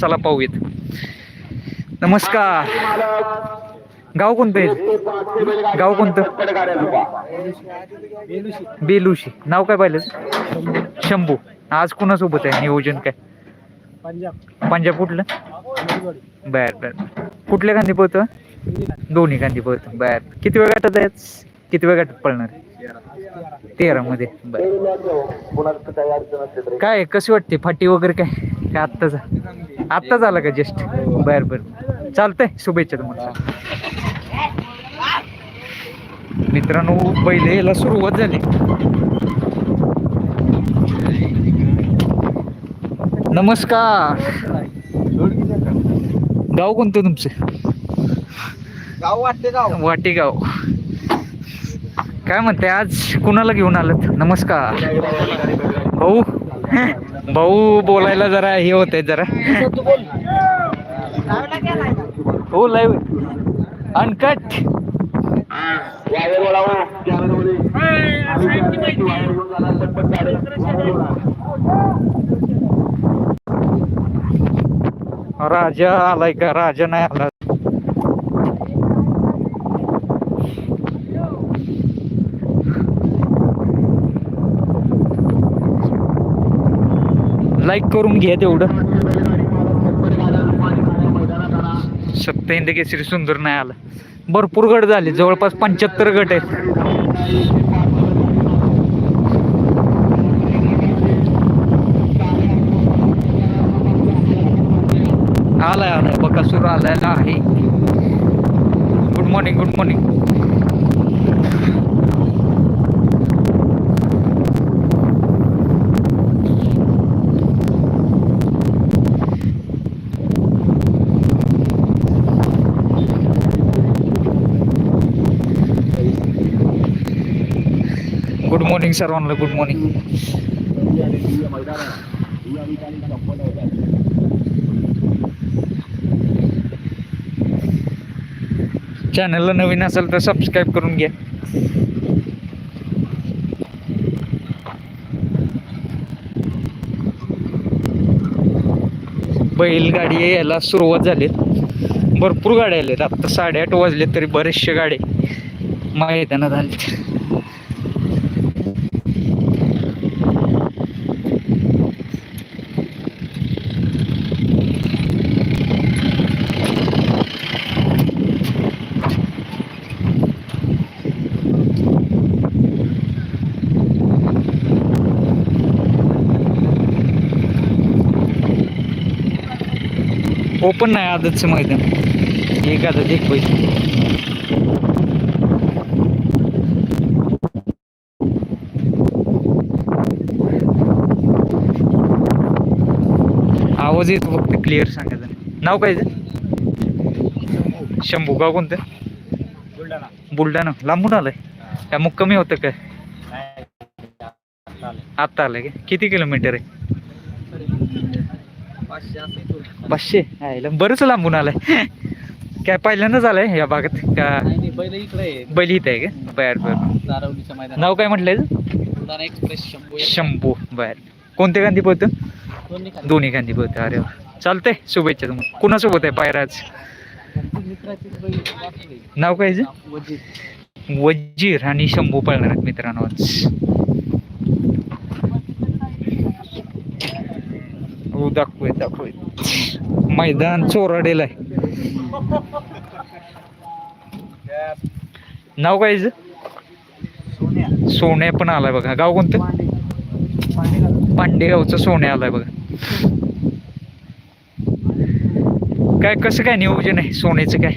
चला पाहूयात. नमस्कार. गाव कोणतं आहे? गाव कोणतं? बेलुशी. नाव काय पाहिलं शंभू. आज कुणासोबत आहे नियोजन काय? पंजाब. पंजाब कुठलं? बर बर. कुठल्या गांधी पळतं? दोन्ही गांधी पळतं. बर. किती वेळ गाठत आहेत? किती वेळ गाठत पळणार? तेरा मध्ये बर. काय कशी वाटते? फाटी वगैरे काय? काय आत्ताचा? आत्ताच झालं का जस्ट बर बर. चालतंय शुभेच्छा तुम्हाला. मित्रांनो पहिले याला सुरुवात झाली. नमस्कार. गाव कोणतं तुमचं? गाव वाटते गाव वाटेगाव. काय म्हणते आज कुणाला घेऊन आलं नमस्कार. भाऊ? भाऊ बोलायला जरा हे होत जरा. हो लाईव्ह अनकट राजा आलाय का? राजा नाही आला. लाईक करून घ्या तेवढं. सप्त केसरी सुंदर नाही आलं. भरपूर गट झाले जवळपास पंच्याहत्तर गट आहेत. आलाय आलाय बकासूर आलाय आहे. Good morning good morning good morning सर्वांना गुड मॉर्निंग चॅनलला नवीन असेल तर सबस्क्राईब करून घ्या. बैलगाडी यायला सुरुवात झाली भरपूर गाड्या आल्या आहेत आत्ता साडेआठ वाजले तरी बरेचशे गाड्या मैदानात आले ओपन नाही आदतचं मैदान. एक आदत एक बैल. आवाज येतो फक्त क्लिअर सांगायचं नाव काय? शंभू गाव कोणतं? बुलढाणा. बुलढाणा. लांबून आलंय. काय मुक्कामी होतं काय? आत्ता आलंय. का किती किलोमीटर आहे? पाचशे आयला बरंच लांबून आलंय. काय पहिल्यांदाच आलंय या भागात? का? बैल इकडे आहे. बैल इथं आहे का? बर नाव काय म्हटलंय शंभू बर. कोणत्या गांधी पोहतं दोन्ही गांधी पोहतं अरे. चालतंय शुभेच्छा तुम्हाला. कुणासोबत आहे पायराज? आहे. नाव काय. वजीर. आणि शंभू पळणार आहेत मित्रांनो आज हो दाखवूया दाखवूया. मैदान चोराडेल आहे. नाव काय? सोन्या. सोन्या पण आलाय बघा. गाव कोणतं? पांडे. पांडे पांडेगावचं सोन्या आलाय बघा. काय कसं काय नियोजन आहे? सोन्याचं काय?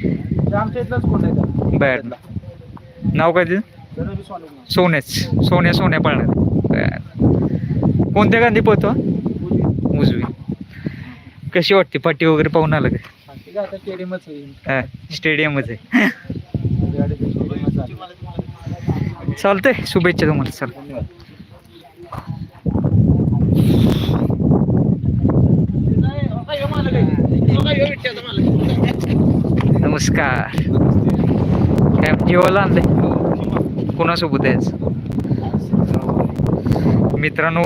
बर. नाव काय म्हणून. सोन्याच. सोन्या सोन्या पळणार. कोणत्या गांधी पोहतो. उजवी. कशी वाटते? पाठी वगैरे पाहून आलं का? स्टेडियमच आहे. चालतंय शुभेच्छा तुम्हाला चल. नमस्कार. काय जेवायला आणलंय? कोणासोबत आहे? मित्रांनो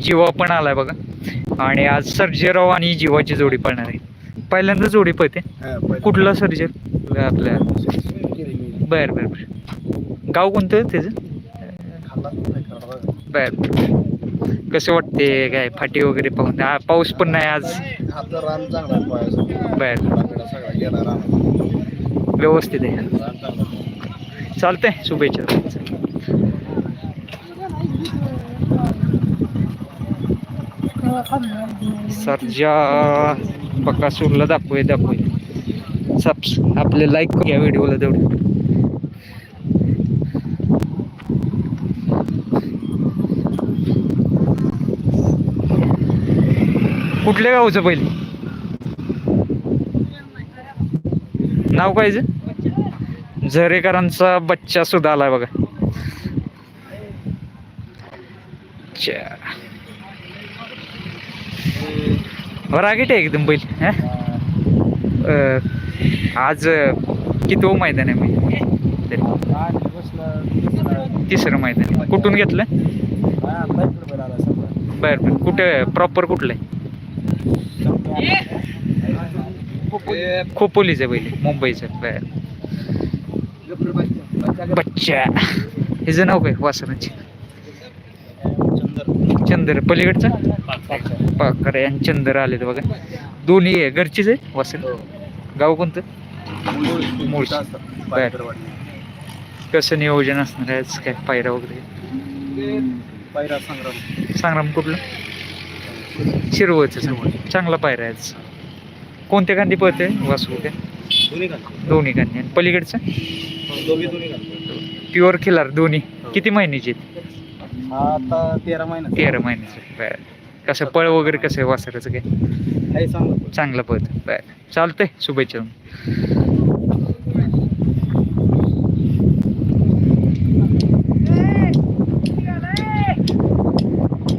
जीवा पण आलाय बघा. आणि आज सर्जेराव आणि जीवाची जोडी पळणार आहे. पहिल्यांदा जोडी पळते. कुठला सर्जर? आपल्या बर बर बर. गाव कोणतं त्याचं? बर. कसं वाटते काय फाटी वगैरे पाहून? पाऊस पण नाही आज. बर. व्यवस्थित आहे. चालतंय. शुभेच्छा. सर्जा बकासूरला दाखवूया दाखवूया. सबस आपले लाईक या व्हिडिओला तेवढे. कुठल्या गावचं पहिले? नाव काय झरेकरांचा बच्चा सुद्धा आलाय बघा. च्या. रागीट आहे एकदम बैल आज किती मैदान आहे मी? तरी तिसरं मैदान आहे. कुठून घेतलं? हा, आता इकडे बरं बरं. कुठं प्रॉपर कुठलं आहे? खोपोलीचं बैल मुंबईचं. बरं. बच्चा. हिचं नाव काय? वासनाचे चंदर. पलीकडचं? पाकर आणि चंदर आले बघा. दोन्ही आहे घरचीच आहे? वासन गाव कोणतं? मुळशी. बर. कसं नियोजन असणार आहे? काय पायरा वगैरे? पायरा संग्राम. संग्राम कुठलं? शिरवळचं. चांगला पायरा आहे आज. कोणत्या गांधी पळते वासू काय? दोन्ही गांधी. आणि पलीकडचं? घालतो प्युअर खिलार दोन्ही. किती महिन्याचे आहेत? हा आता तेरा महिना तेरा महिन्याचे. बरं. कसं पळ वगैरे कसं आहे वासराचं काय? चांगलं चांगलं पळत बरं. चालतंय. शुभेच्छा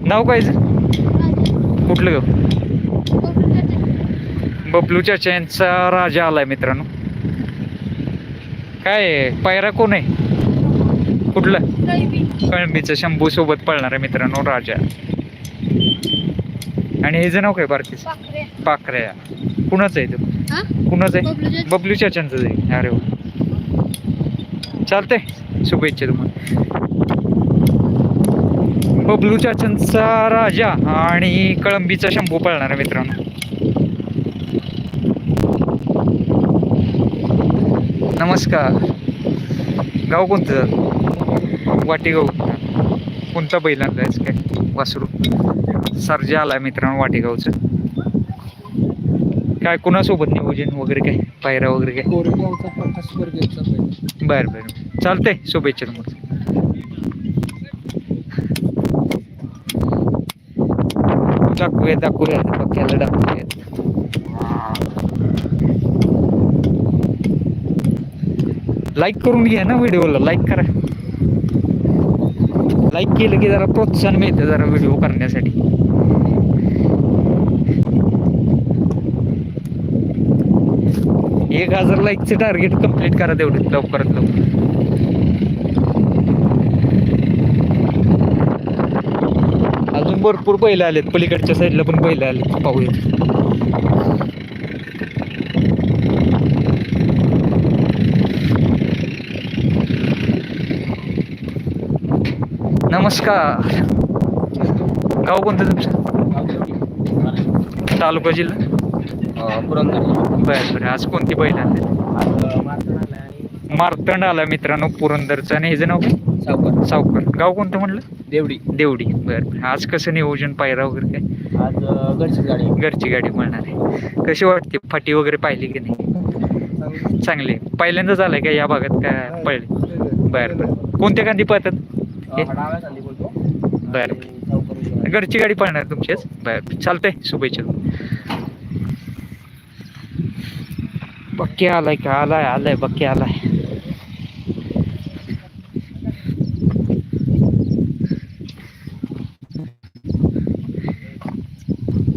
नाव काय कुठलं गाव? बबलू चाचा यांचा राजा आलाय मित्रांनो. काय? पायरा कोण आहे? कुठलं? कळंबीचं शंभू सोबत पळणार आहे मित्रांनो राजा. आणि हे जे नाव काय बारकीच पाखऱ्या कुणाचं आहे तो? कुणाचं आहे? बबलू चाचांचं आहे. अरे वा. चालतंय. शुभेच्छा तुम्हाला. बबलू चाचांचा राजा आणि कळंबीचा शंभू पळणार आहे मित्रांनो. नमस्कार. गाव कोणतं? वाटेगाव. कोणता बैलांचा आहेस काय? वासरू. सर्जा आलाय मित्रांनो वाटेगावचं. काय कुणासोबत नियोजन वगैरे काय? पायरा वगैरे काय. बरं बरं. चालतंय. शुभेच्छा तुम्हाला. दाखवूया दाखवूया. पक्याला दाखवूया. लाईक करून घ्या ना व्हिडिओला. लाईक करा. लाईक केलं की जरा प्रोत्साहन मिळतं जरा व्हिडिओ करण्यासाठी. एक हजार लाईकचं टार्गेट कंप्लीट करा तेवढं लवकरात लवकर. अजून भरपूर बैल आलेत पलीकडच्या साईडला पण बैल आलेत पाहूया. नमस्कार. गाव कोणतं तुमचं? तालुका जिल्हा? पुरंदर बरं बरं. आज कोणती बैल आले आज मारताना आलाय आणि मार्तंड आला मित्रांनो पुरंदरचं. आणि ह्याचं नाव काय? सावकार. सावकर. गाव कोणतं म्हटलं देवडी. देवडी. बरं बरं. आज कसं नियोजन पायरा वगैरे काय? आज अं, घरची गाडी आहे. घरची गाडी मिळणार आहे. कशी वाटते? फाटी वगैरे पाहिली की नाही? चांगली. चांगली पहिल्यांदाच आलाय का या भागात काय पळले? बरं बरं. कोणत्या गांधी हे? डाव्या खाली बोलतो बरं. घरची गाडी पळणार तुमचीच बरं चालतंय. शुभेच्छा. बक्की आलाय का? आलाय आलाय बक्की आलाय.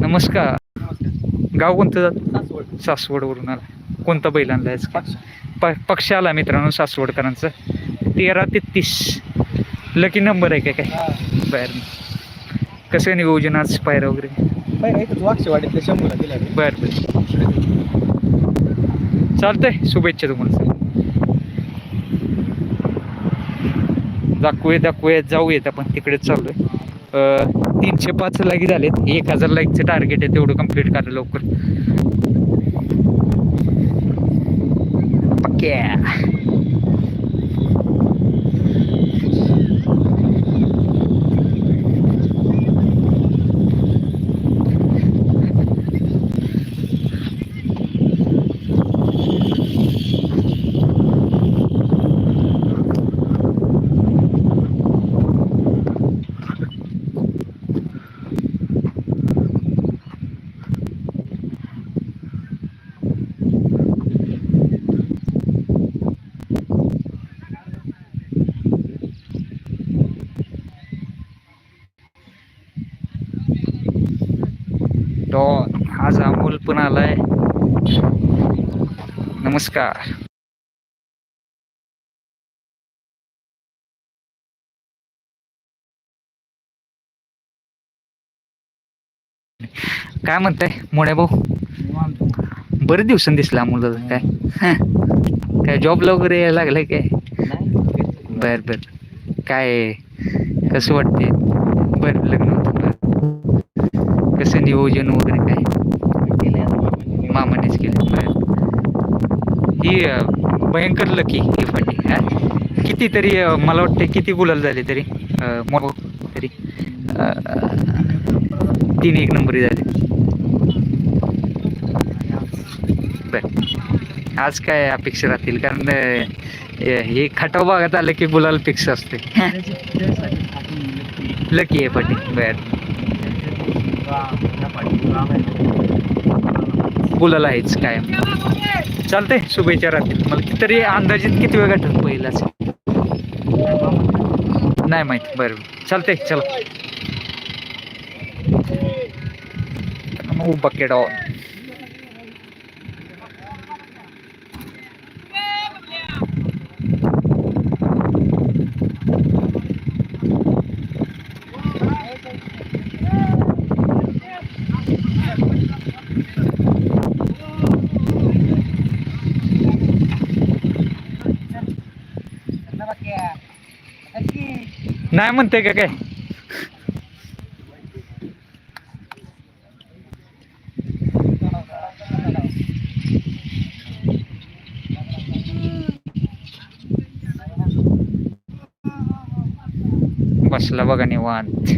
नमस्कार. गाव कोणतं जात? सासवड. सासवडवरून आला कोणता बैल आणलाय? पक्ष. प पक्ष आला मित्रांनो सासवडकरांचा. तेरा ते तीस लकी नंबर आहे काय काय. बर. कसं नियोजन आज? पायरा वगैरे? बर बर. चालतंय शुभेच्छा तुम्हाला सर दाखवूया दाखवूया जाऊयात आपण तिकडेच चाललोय. तीनशे पाच लाईक झालेत एक हजार लाईकचं टार्गेट आहे तेवढं कंप्लीट करा लवकर. पक्क्या. डॉन आज अमोल पण आलाय. नमस्कार. काय म्हणताय मोड्या भाऊ? बरेच दिवसांनी दिसला अमोल दादा काय? काय जॉबला वगैरे यायला लागलाय काय? बर बर. काय कसं वाटते बर लग्न होतं कसं नियोजन वगैरे काय? मामानेच केलं. ही भयंकर लकी ही फाटी कितीतरी किती तरी मला वाटते किती गुलाल झाले तरी तरी तीन एक नंबरी झाले. बर. आज काय अपेक्षा राहतील? कारण हे खटाव भागात आलं की गुलाल फिक्स असते लकी आहे पाटी बर. गुलाल आहेच काय चालते शुभेच्छा राहतील. मला किती तरी अंदाजित किती वेळ गाठल पहिलाच नाही माहिती. बरं. चालते चला. उभा ऑन नाही म्हणते का काय? बसला बघा निवांत.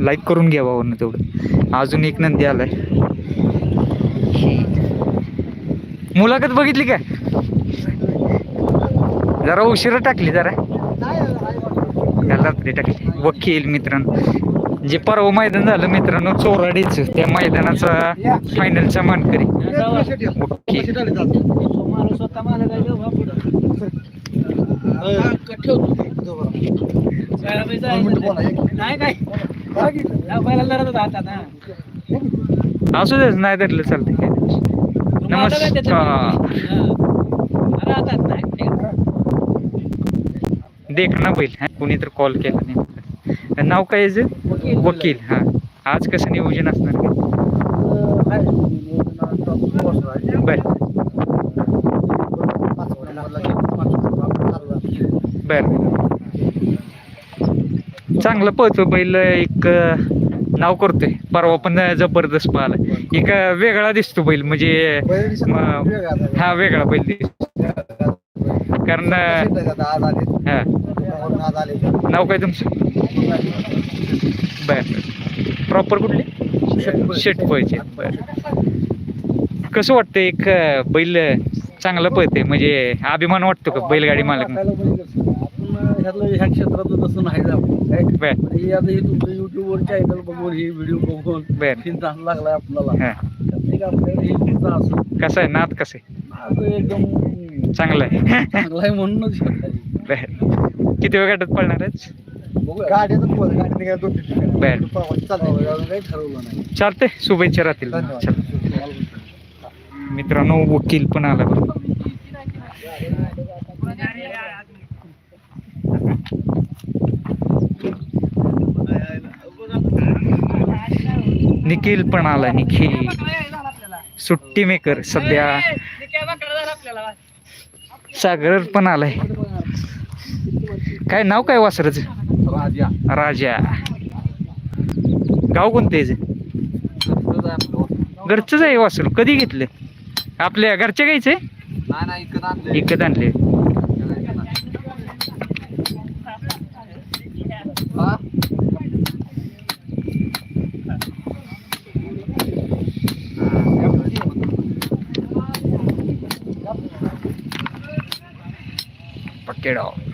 लाईक करून घ्या भाऊ तेवढं. अजून एक नंदी आलाय. मुलाखत बघितली काय? जरा उशिरा टाकली जरा. त्याला टाकली. वकील मित्रांनो जे परवा मैदान झालं मित्रांनो चोराडीच त्या मैदानाचा फायनलचा मानकरी. वकील. असू देच नाही धरलं चालतंय. काय नमस्कार. देख ना बैल हा कोणी तर कॉल केला नाही नाव काय? वकील. हा. आज कसं नियोजन असणार काय? बर. बर. चांगलं पळतो बैल एक नाव करतोय. परवा पण जबरदस्त पाहिला एक वेगळा दिसतो बैल म्हणजे हा वेगळा बैल दिसतो. कारण हा. नाव काय तुमचं? बर. प्रॉपर कुठले? शेट पळचे बर. कसं वाटतं एक बैल चांगलं पळते म्हणजे अभिमान वाटतो का बैलगाडी मालक ह्यातलं ह्या क्षेत्रात तसं नाही जाऊ. बर. हे आता हे तुमचं युट्यूबवर चॅनल बघून हे व्हिडिओ बघून बर. चिंता लागलाय आपल्याला. हा. त्यात आपल्याला हे चिंता असं. कसं आहे? नाद कसं माझं एकदम आहे चांगलं आहे. चांगला आहे म्हणूनच हे आहे. बर. किती वेळ काही ठरवलं नाही. चालते शुभेच्छा राहतील. मित्रांनो वकील पण आला बरं. निखिल पण आला निखिल. सुट्टी मेकर सध्या. सागर पण आलाय. काय नाव काय वासराच? राजा. राजा. गाव कोणतं? घरचंच आहे वासरू. कधी घेतलं? आपल्या घरच्या गायचं आहे? इकडं आणले पक्केडाव अरे